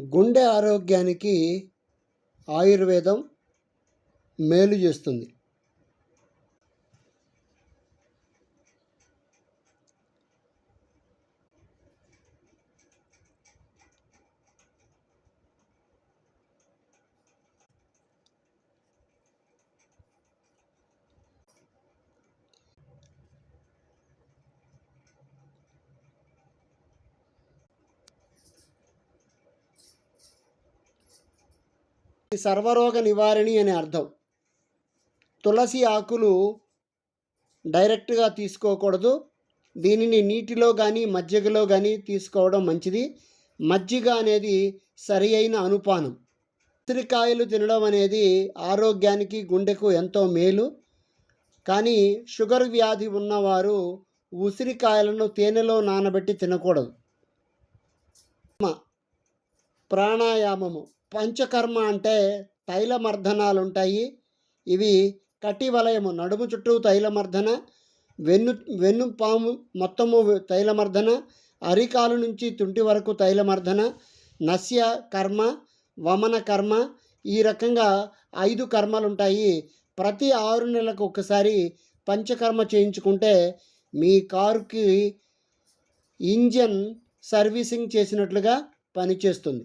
గుండె ఆరోగ్యానికి ఆయుర్వేదం మేలు చేస్తుంది. సర్వరోగ నివారణి అని అర్థం. తులసి ఆకులు డైరెక్ట్గా తీసుకోకూడదు. దీనిని నీటిలో కానీ మజ్జిగలో కానీ తీసుకోవడం మంచిది. మజ్జిగ అనేది సరి అయిన అనుపానం. ఉసిరికాయలు తినడం అనేది ఆరోగ్యానికి గుండెకు ఎంతో మేలు. కానీ షుగర్ వ్యాధి ఉన్నవారు ఉసిరికాయలను తేనెలో నానబెట్టి తినకూడదు. ప్రాణాయామము. పంచకర్మ అంటే తైలమర్ధనాలు ఉంటాయి ఇవి కటివలయము నడుము చుట్టూ తైలమర్ధన వెన్ను వెన్ను పాము మొత్తము తైలమర్ధన అరికాలు నుంచి తుంటి వరకు తైలమర్ధన నస్య కర్మ వమన కర్మ ఈ రకంగా ఐదు కర్మలు ఉంటాయి ప్రతి ఆరు నెలలకు ఒకసారి పంచకర్మ చేయించుకుంటే మీ కారుకి ఇంజన్ సర్వీసింగ్ చేసినట్లుగా పనిచేస్తుంది.